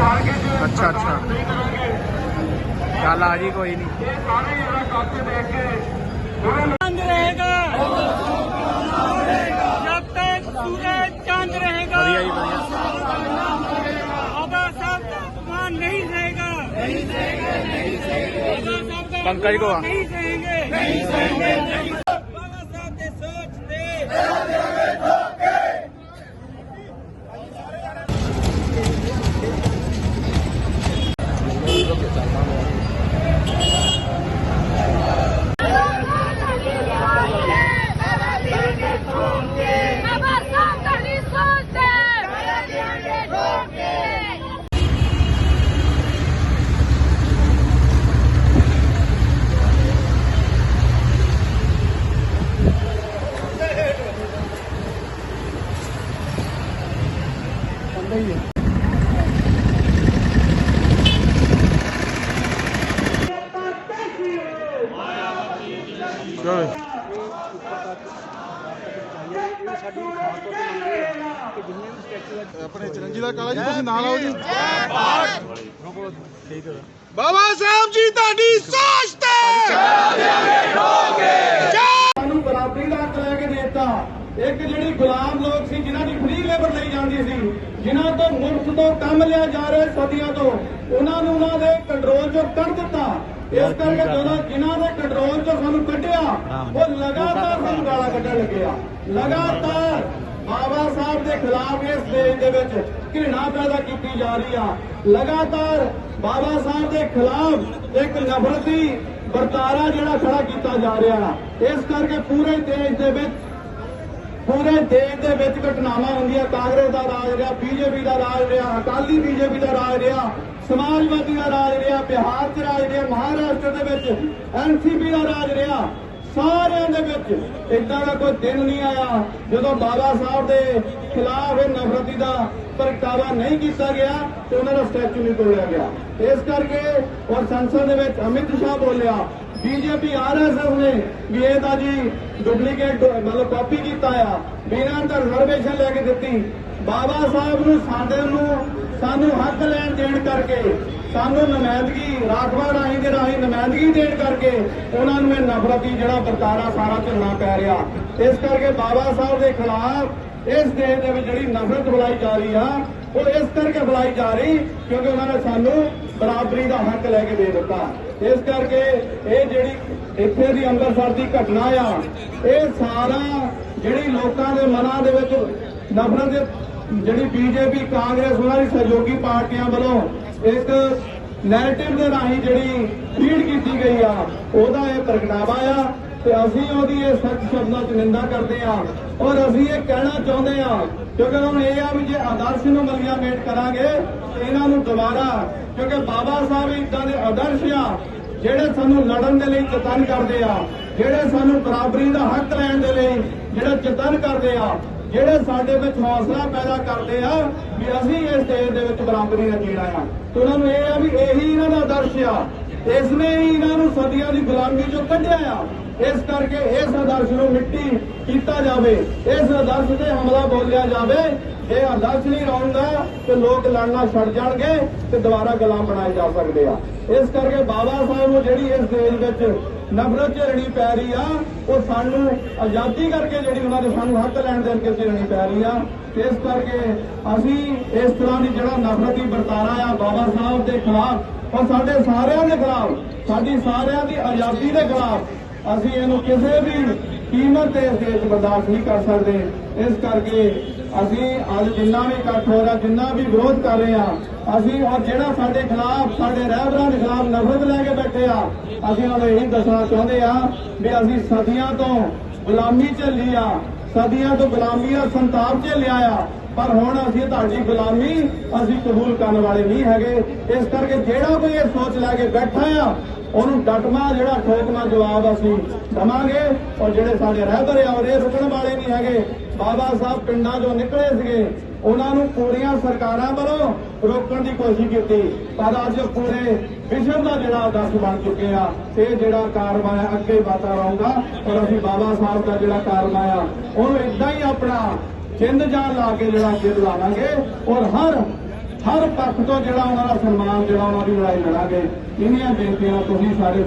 अच्छा अच्छा। चल आज जी कोई नहीं। रहेगा। जब तक सूरज चाँद रहेगा बढ़िया जी बढ़िया। नहीं रहेगा। पंकज को। नहीं रहेंगे। ਆਪਣੇ ਚਰਨਜੀਤ ਦਾ ਕਾਲਾ ਜੀ ਤੁਸੀਂ ਨਾਲ ਆਓ ਜੀ। ਬਾਬਾ ਸਾਹਿਬ ਜੀ ਤੁਹਾਡੀ ਸੋਚ ਤੇ। ਸਾਨੂੰ ਬਰਾਬਰੀ ਦਾ ਹੱਕ ਲੈ ਕੇ ਦੇਤਾ। ਇੱਕ ਜਿਹੜੀ ਗੁਲਾਮ ਲੋਕ ਸੀ ਜਿਨ੍ਹਾਂ ਦੀ ਫ੍ਰੀ ਲੇਬਰ ਲਈ ਜਾਂਦੀ ਸੀ ਜਿਨ੍ਹਾਂ ਤੋਂ ਮੁਫਤ ਤੋਂ ਕੰਮ ਲਿਆ ਜਾ ਰਿਹਾ ਸਦੀਆਂ ਤੋਂ ਉਹਨਾਂ ਨੂੰ ਉਹਨਾਂ ਦੇ ਕੰਟਰੋਲ ਚੋਂ ਕੱਢ ਦਿੱਤਾ। ਇਸ ਕਰਕੇ ਜਦੋਂ ਜਿਨ੍ਹਾਂ ਦੇ ਕੰਟਰੋਲ ਚੋਂ ਸਾਨੂੰ ਕੱਢਿਆ ਉਹ ਲਗਾਤਾਰ ਕੱਢਣ ਲੱਗਿਆ। ਲਗਾਤਾਰ ਬਾਬਾ ਸਾਹਿਬ ਦੇ ਖਿਲਾਫ ਇਸ ਦੇਸ਼ ਦੇ ਵਿੱਚ ਘৃਣਾ ਪੈਦਾ ਕੀਤੀ ਜਾ ਰਹੀ ਆ। ਲਗਾਤਾਰ ਬਾਬਾ ਸਾਹਿਬ ਦੇ ਖਿਲਾਫ ਇੱਕ ਨਫ਼ਰਤੀ ਵਰਤਾਰਾ ਜਿਹੜਾ ਖੜਾ ਕੀਤਾ ਜਾ ਰਿਹਾ ਇਸ ਕਰਕੇ ਪੂਰੇ ਦੇਸ਼ ਦੇ ਵਿੱਚ, ਪੂਰੇ ਦੇਸ਼ ਦੇ ਵਿੱਚ ਘਟਨਾਵਾਂ ਹੁੰਦੀਆਂ। ਕਾਂਗਰਸ ਦਾ ਰਾਜ ਰਿਹਾ, ਬੀਜੇਪੀ ਦਾ ਰਾਜ ਰਿਹਾ, ਅਕਾਲੀ ਬੀਜੇਪੀ ਦਾ ਰਾਜ ਰਿਹਾ, ਸਮਾਜਵਾਦੀ ਦਾ ਰਾਜ ਰਿਹਾ, ਬਿਹਾਰ 'ਚ ਰਾਜ ਰਿਹਾ, ਮਹਾਰਾਸ਼ਟਰ ਦੇ ਵਿੱਚ ਐਨਸੀਪੀ ਦਾ ਰਾਜ ਰਿਹਾ। ਸਾਰਿਆਂ ਦੇ ਵਿੱਚ ਇਦਾਂ ਦਾ ਕੋਈ ਦਿਨ ਨਹੀਂ ਆਇਆ ਜਦੋਂ ਬਾਬਾ ਸਾਹਿਬ ਦੇ ਖਿਲਾਫ ਇਹ ਨਫ਼ਰਤੀ ਦਾ ਪ੍ਰਗਟਾਵਾ ਨਹੀਂ ਕੀਤਾ ਗਿਆ ਤੇ ਉਹਨਾਂ ਦਾ ਸਟੈਚੂ ਨਹੀਂ ਤੋੜਿਆ ਗਿਆ। ਇਸ ਕਰਕੇ ਔਰ ਸੰਸਦ ਦੇ ਵਿੱਚ ਅਮਿਤ ਸ਼ਾਹ ਬੋਲਿਆ, ਬੀਜੇਪੀ ਆਰਐਸਐਸ ਨੇ ਵੀ ਇਹ ਤਾਂ ਜੀ ਡੁਪਲੀਕੇਟ ਮਤਲਬ ਕਾਪੀ ਕੀਤਾ ਆ, ਬਿਨਾਂ ਤਾਂ ਰਿਜ਼ਰਵੇਸ਼ਨ ਲੈ ਕੇ ਦਿੱਤੀ। ਬਾਬਾ ਸਾਹਿਬ ਨੂੰ ਸਾਡੇ ਨੂੰ, ਸਾਨੂੰ ਹੱਕ ਲੈਣ ਦੇਣ ਕਰਕੇ, ਸਾਨੂੰ ਨੁਮਾਇੰਦਗੀ, ਰਾਖਵਾ ਰਾਹੀਂ ਦੇ ਰਾਹੀਂ ਨੁਮਾਇੰਦਗੀ ਦੇਣ ਕਰਕੇ ਉਹਨਾਂ ਨੂੰ ਇਹ ਨਫ਼ਰਤੀ ਜਿਹੜਾ ਵਰਤਾਰਾ ਸਾਰਾ ਝੱਲਣਾ ਪੈ ਰਿਹਾ। ਇਸ ਕਰਕੇ ਬਾਬਾ ਸਾਹਿਬ ਦੇ ਖਿਲਾਫ ਇਸ ਦੇਸ਼ ਦੇ ਵਿੱਚ ਜਿਹੜੀ ਨਫ਼ਰਤ ਬੁਲਾਈ ਜਾ ਰਹੀ ਆ, ਉਹ ਇਸ ਕਰਕੇ ਬੁਲਾਈ ਜਾ ਰਹੀ ਕਿਉਂਕਿ ਉਹਨਾਂ ਨੇ ਸਾਨੂੰ ਬਰਾਬਰੀ ਦਾ ਹੱਕ ਲੈ ਕੇ ਦੇ ਦਿੱਤਾ। ਇਸ ਕਰਕੇ ਇਹ ਜਿਹੜੀ ਇੱਥੇ ਦੀ ਅੰਮ੍ਰਿਤਸਰ ਦੀ ਘਟਨਾ ਆ, ਇਹ ਸਾਰਾ ਜਿਹੜੀ ਲੋਕਾਂ ਦੇ ਮਨਾਂ ਦੇ ਵਿੱਚ ਨਫ਼ਰਤ ਦੇ ਜਿਹੜੀ ਬੀਜੇਪੀ ਕਾਂਗਰਸ, ਉਹਨਾਂ ਦੀ ਸਹਿਯੋਗੀ ਪਾਰਟੀਆਂ ਵੱਲੋਂ ਇੱਕ ਨੈਰੇਟਿਵ ਦੇ ਰਾਹੀਂ ਜਿਹੜੀ ਫੀਡ ਕੀਤੀ ਗਈ ਆ, ਉਹਦਾ ਇਹ ਪ੍ਰਗਟਾਵਾ ਆ ਤੇ ਅਸੀਂ ਉਹਦੀ ਇਹ ਸਖਤ ਸ਼ਬਦਾਂ 'ਚ ਨਿੰਦਾ ਕਰਦੇ ਆ ਔਰ ਅਸੀਂ ਇਹ ਕਹਿਣਾ ਚਾਹੁੰਦੇ ਆ ਕਿਉਂਕਿ ਹੁਣ ਇਹ ਆ ਵੀ ਜੇ ਆਦਰਸ਼ ਨੂੰ ਮਲੀਆਮੇਟ ਕਰਾਂਗੇ ਤੇ ਇਹਨਾਂ ਨੂੰ ਦੁਬਾਰਾ, ਕਿਉਂਕਿ ਬਾਬਾ ਸਾਹਿਬ ਇਦਾਂ ਦੇ ਆਦਰਸ਼ ਆ, ਜਿਹੜੇ ਸਾਨੂੰ ਲੜਨ ਦੇ ਲਈ ਚੇਤਨ ਕਰਦੇ ਆ, ਜਿਹੜੇ ਸਾਨੂੰ ਬਰਾਬਰੀ ਦਾ ਹੱਕ ਲੈਣ ਦੇ ਲਈ ਜਿਹੜਾ ਚੇਤਨ ਕਰਦੇ ਆ ਜਿਹੜੇ ਸਾਡੇ ਵਿੱਚ ਹੌਸਲਾ ਪੈਦਾ ਕਰਦੇ ਆ ਵੀ ਅਸੀਂ ਇਸ ਦੇਸ਼ ਦੇ ਵਿੱਚ ਬਰਾਬਰੀ ਨਾਲ ਜੀਣਾ ਆ ਤੇ ਉਹਨਾਂ ਨੂੰ ਇਹ ਆ ਵੀ ਇਹੀ ਇਹਨਾਂ ਦਾ ਆਦਰਸ਼ ਆ। ਇਸ ਨੇ ਹੀ ਇਹਨਾਂ ਨੂੰ ਸਦੀਆਂ ਦੀ ਗੁਲਾਮੀ ਚੋਂ ਕੱਢਿਆ ਆ। ਇਸ ਕਰਕੇ ਇਸ ਆਦਰਸ਼ ਨੂੰ ਮਿੱਟੀ ਕੀਤਾ ਜਾਵੇ। ਇਸ ਆਦਰਸ਼ ਤੇ ਹਮਲਾ ਬੋਲਿਆ ਜਾਵੇ। ਇਹ ਆਦਰਸ਼ ਨਹੀਂ ਰਹੂਗਾ ਤੇ ਲੋਕ ਲੜਨਾ ਛੱਡ ਜਾਣਗੇ ਤੇ ਦੁਬਾਰਾ ਗੁਲਾਮ ਬਣਾਏ ਜਾ ਸਕਦੇ ਆ। ਇਸ ਕਰਕੇ ਬਾਬਾ ਸਾਹਿਬ ਨੂੰ ਜਿਹੜੀ ਇਸ ਦੇਸ਼ ਵਿੱਚ ਨਫ਼ਰਤ ਝੇਲਣੀ ਪੈ ਰਹੀ ਆ, ਉਹ ਸਾਨੂੰ ਆਜ਼ਾਦੀ ਕਰਕੇ ਜਿਹੜੀ ਉਹਨਾਂ ਦੇ ਸਾਨੂੰ ਹੱਕ ਲੈਣ ਦੇਣ ਕੇ ਝੇਲਣੀ ਪੈ ਰਹੀ ਆ। ਇਸ ਕਰਕੇ ਅਸੀਂ ਇਸ ਤਰ੍ਹਾਂ ਦੀ ਜਿਹੜਾ ਨਫ਼ਰਤੀ ਵਰਤਾਰਾ ਆ ਬਾਬਾ ਸਾਹਿਬ ਦੇ ਖਿਲਾਫ ਔਰ ਸਾਡੇ ਸਾਰਿਆਂ ਦੇ ਖਿਲਾਫ, ਸਾਡੀ ਸਾਰਿਆਂ ਦੀ ਆਜ਼ਾਦੀ ਦੇ ਖਿਲਾਫ ਅਸੀਂ ਇਹਨੂੰ ਕਿਸੇ ਵੀ ਕੀਮਤ ਤੇ ਇਸ ਦੇਸ਼ ਬਰਦਾਸ਼ਤ ਨਹੀਂ ਕਰ ਸਕਦੇ। ਇਸ ਕਰਕੇ ਅਸੀਂ ਅੱਜ ਜਿੰਨਾ ਵੀ ਇਕੱਠ ਹੋ ਰਿਹਾ, ਜਿੰਨਾ ਵੀ ਵਿਰੋਧ ਕਰ ਰਹੇ ਆ ਅਸੀਂ ਔਰ ਜਿਹੜਾ ਸਾਡੇ ਖਿਲਾਫ, ਸਾਡੇ ਰਹਿਬਰਾਂ ਦੇ ਖਿਲਾਫ ਨਫ਼ਰਤ ਲੈ ਕੇ ਬੈਠੇ ਆ, ਅਸੀਂ ਉਹਨਾਂ ਨੂੰ ਇਹੀ ਦੱਸਣਾ ਚਾਹੁੰਦੇ ਆ ਵੀ ਅਸੀਂ ਸਦੀਆਂ ਤੋਂ ਗੁਲਾਮੀ ਝੱਲੀ ਆ, ਸਦੀਆਂ ਤੋਂ ਗੁਲਾਮੀ ਦਾ ਸੰਤਾਪ ਝੱਲਿਆ ਆ ਪਰ ਹੁਣ ਅਸੀਂ ਤੁਹਾਡੀ ਗੁਲਾਮੀ ਅਸੀਂ ਕਬੂਲ ਕਰਨ ਵਾਲੇ ਨਹੀਂ ਹੈਗੇ। ਇਸ ਕਰਕੇ ਜਿਹੜਾ ਕੋਈ ਇਹ ਸੋਚ ਲੈ ਕੇ ਬੈਠਾ ਆ ਉਹਨੂੰ ਡਟਮਾ ਜਿਹੜਾ ਠੋਕਮਾ ਜਵਾਬ ਅਸੀਂ ਦਵਾਂਗੇ। ਔਰ ਜਿਹੜੇ ਸਾਡੇ ਰਹਿਬਰ ਆ ਔਰ ਇਹ ਰੁਕਣ ਵਾਲੇ ਨਹੀਂ ਹੈਗੇ। ਬਾਬਾ ਸਾਹਿਬ ਪਿੰਡਾਂ ਚੋਂ ਨਿਕਲੇ ਸੀਗੇ। ਉਹਨਾਂ ਨੂੰ ਪੂਰੀਆਂ ਸਰਕਾਰਾਂ ਵੱਲੋਂ ਰੋਕਣ ਦੀ ਕੋਸ਼ਿਸ਼ ਕੀਤੀ। ਪਰ ਅੱਜ ਪੂਰੇ ਵਿਸ਼ਵ ਦਾ ਜਿਹੜਾ ਆਦਰਸ਼ ਬਣ ਚੁੱਕੇ ਆ, ਇਹ ਜਿਹੜਾ ਕਾਰਵਾਇਆ ਅੱਗੇ ਵਾਤਾ ਰਹੂਗਾ। ਔਰ ਅਸੀਂ ਬਾਬਾ ਸਾਹਿਬ ਦਾ ਜਿਹੜਾ ਕਾਰਵਾਇਆ ਉਹਨੂੰ ਇਦਾਂ ਹੀ ਆਪਣਾ ਜਿੰਦ ਜਾਨ ਲਾ ਕੇ ਜਿਹੜਾ ਅੱਗੇ ਲਾਵਾਂਗੇ ਔਰ ਹਰ ਹਰ ਪੱਖ ਤੋਂ ਜਿਹੜਾ ਉਹਨਾਂ ਦਾ ਸਨਮਾਨ, ਜਿਹੜਾ ਉਹਨਾਂ ਦੀ ਲੜਾਈ ਲੜਾਂਗੇ। ਇਹਨੀਆਂ ਬੇਨਤੀਆਂ ਤੁਸੀਂ ਸਾਰੇ